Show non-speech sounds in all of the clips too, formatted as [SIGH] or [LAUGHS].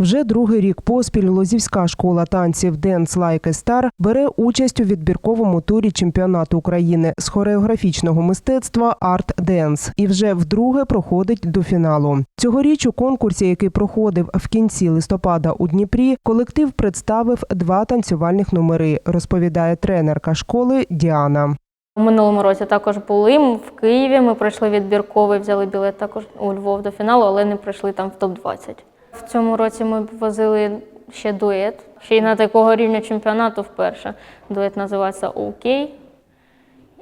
Вже другий рік поспіль Лозівська школа танців Dance Like a Star бере участь у відбірковому турі чемпіонату України з хореографічного мистецтва Art Dance і вже вдруге проходить до фіналу. Цьогоріч у конкурсі, який проходив в кінці листопада у Дніпрі, колектив представив два танцювальних номери, розповідає тренерка школи Діана. У минулому році також були в Києві. Ми пройшли відбірковий, взяли білет також у Львов до фіналу, але не пройшли там в топ-20. В цьому році ми возили ще дует. Ще й на такого рівня чемпіонату вперше. Дует називається «Окей».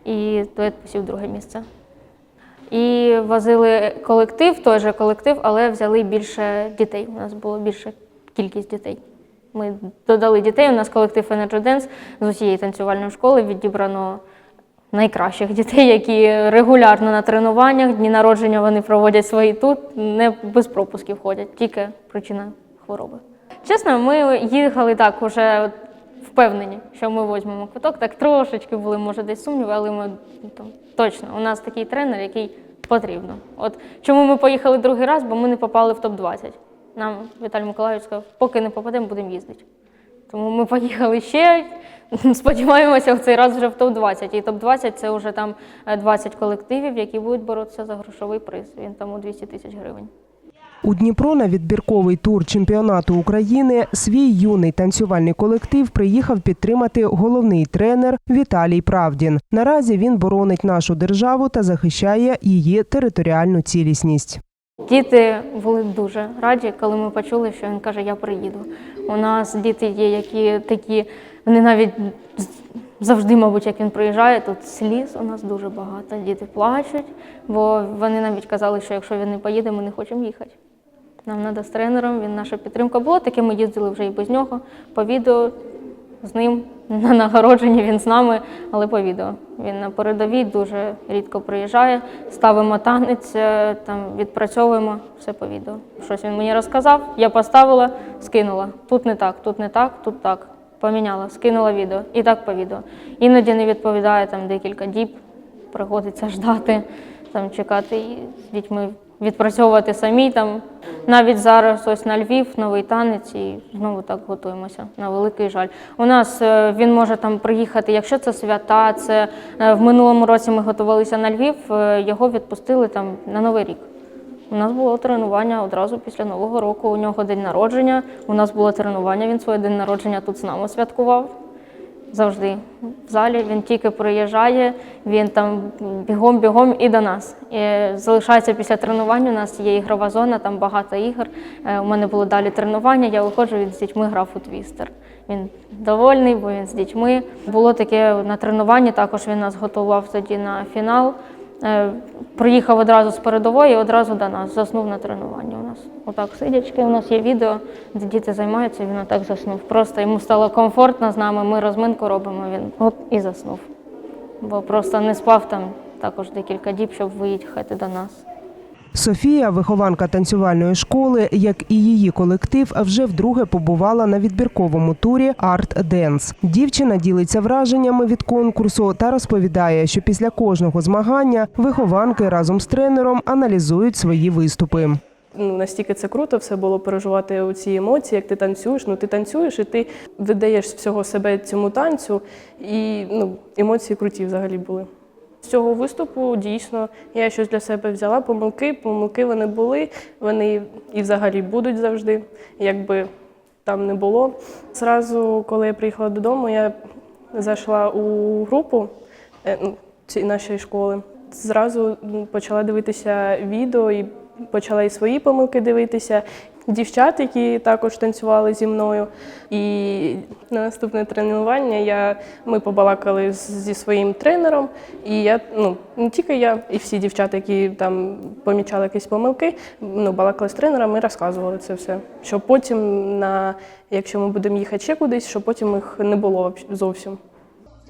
І дует посів друге місце. І возили колектив, той же колектив, але взяли більше дітей. У нас було більше кількість дітей. Ми додали дітей. У нас колектив Energy Dance з усієї танцювальної школи відібрано найкращих дітей, які регулярно на тренуваннях, дні народження вони проводять свої тут, не без пропусків ходять, тільки причина хвороби. Чесно, ми їхали так уже впевнені, що ми візьмемо квиток. Так трошечки були, може, десь сумніви, але ми ну, там, точно, у нас такий тренер, який потрібно. От чому ми поїхали другий раз, бо ми не попали в топ-20. Нам Віталій Миколаївич сказав, поки не попадемо, будемо їздити. Тому ми поїхали ще. [LAUGHS] Сподіваємося, в цей раз вже в топ-20. І топ-20 це вже там е, 20 колективів, які будуть боротися за грошовий приз. Він там у 200 тисяч гривень. У Дніпро на відбірковий тур чемпіонату України свій юний танцювальний колектив приїхав підтримати головний тренер Віталій Правдін. Наразі він боронить нашу державу та захищає її територіальну цілісність. Діти були дуже раді, коли ми почули, що він каже, я приїду. У нас діти є, які такі, вони навіть завжди, мабуть, як він приїжджає, тут сліз у нас дуже багато. Діти плачуть, бо вони навіть казали, що якщо він не поїде, ми не хочемо їхати. Нам треба з тренером, він наша підтримка була. Таке ми їздили вже і без нього. По відео з ним на нагородженні він з нами, але по відео. Він на передовій дуже рідко приїжджає. Ставимо танець, е, там відпрацьовуємо все по відео. Щось він мені розказав, я поставила, скинула. Тут не так, тут не так, тут так. Поміняла, скинула відео. І так по відео. Іноді не відповідає там декілька діб, приходиться ждати, там чекати і з дітьми відпрацьовувати самі. Там. Навіть зараз ось на Львів новий танець і знову так готуємося. На великий жаль. У нас е, він може там приїхати, якщо це свята, це е, в минулому році ми готувалися на Львів, е, його відпустили там на Новий рік. У нас було тренування одразу після Нового року. У нього день народження. У нас було тренування. Він своє день народження тут з нами святкував. Завжди в залі. Він тільки приїжджає, він там бігом-бігом і до нас. І залишається після тренування. У нас є ігрова зона, там багато ігор. Е, У мене було далі тренування. Я виходжу, він з дітьми грав у твістер. Він довольний, бо він з дітьми. Було таке на тренуванні. Також він нас готував тоді на фінал. Е, Приїхав одразу з передової, одразу до нас. Заснув на тренуванні. Отак сидячки. У нас є відео, де діти займаються, він отак заснув. Просто йому стало комфортно з нами. Ми розминку робимо. Він оп і заснув. Бо просто не спав там також декілька діб, щоб виїхати до нас. Софія, вихованка танцювальної школи, як і її колектив, вже вдруге побувала на відбірковому турі Art Dance. Дівчина ділиться враженнями від конкурсу та розповідає, що після кожного змагання вихованки разом з тренером аналізують свої виступи. Ну, настільки це круто все було переживати ці емоції, як ти танцюєш. Ну, ти танцюєш і ти видаєш всього себе цьому танцю, і ну, емоції круті взагалі були. З цього виступу дійсно я щось для себе взяла. Помилки, помилки вони були, вони і взагалі будуть завжди, якби там не було. Зразу, коли я приїхала додому, я зайшла у групу е, ну, цієї нашої школи. Зразу почала дивитися відео і почала і свої помилки дивитися. Дівчат, які також танцювали зі мною. І на наступне тренування я, ми побалакали зі своїм тренером. І я, ну, не тільки я, і всі дівчата, які там помічали якісь помилки, ну, балакали з тренером і розказували це все. Щоб потім, на, якщо ми будемо їхати ще кудись, щоб потім їх не було зовсім.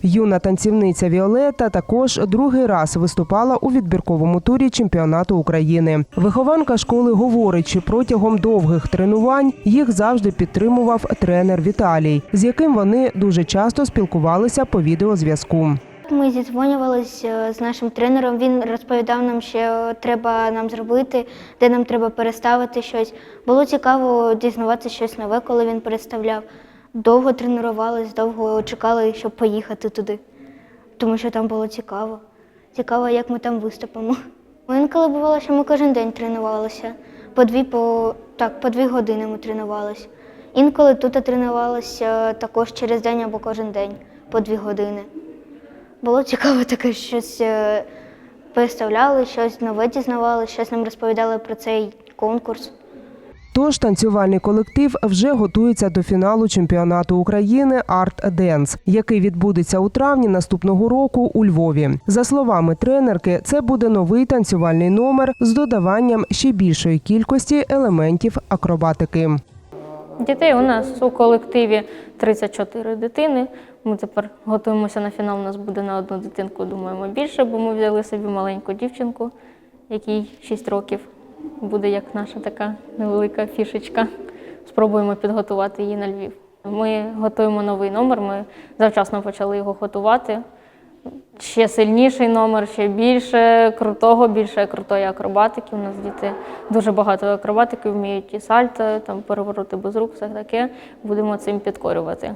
Юна танцівниця Віолета також другий раз виступала у відбірковому турі чемпіонату України. Вихованка школи говорить, що протягом довгих тренувань їх завжди підтримував тренер Віталій, з яким вони дуже часто спілкувалися по відеозв'язку. Ми зідзвонювалися з нашим тренером. Він розповідав нам, що треба нам зробити, де нам треба переставити щось. Було цікаво дізнаватися щось нове, коли він переставляв. Довго тренувались, довго чекали, щоб поїхати туди, тому що там було цікаво. Цікаво, як ми там виступимо. Інколи бувало, що ми кожен день тренувалися. По дві, по, так, по дві години ми тренувалися. Інколи тут тренувалися також через день або кожен день по дві години. Було цікаво таке щось переставляли, щось нове дізнавали, щось нам розповідали про цей конкурс. Тож танцювальний колектив вже готується до фіналу чемпіонату України Арт Денс, який відбудеться у травні наступного року у Львові. За словами тренерки, це буде новий танцювальний номер з додаванням ще більшої кількості елементів акробатики. Дітей у нас у колективі 34 дитини. Ми тепер готуємося на фінал. У нас буде на одну дитинку, думаємо, більше, бо ми взяли собі маленьку дівчинку, якій 6 років. Буде як наша така невелика фішечка. Спробуємо підготувати її на Львів. Ми готуємо новий номер. Ми завчасно почали його готувати. Ще сильніший номер, ще більше крутого, більше крутої акробатики. У нас діти дуже багато акробатики вміють і сальто, там перевороти без рук, все таке. Будемо цим підкорювати.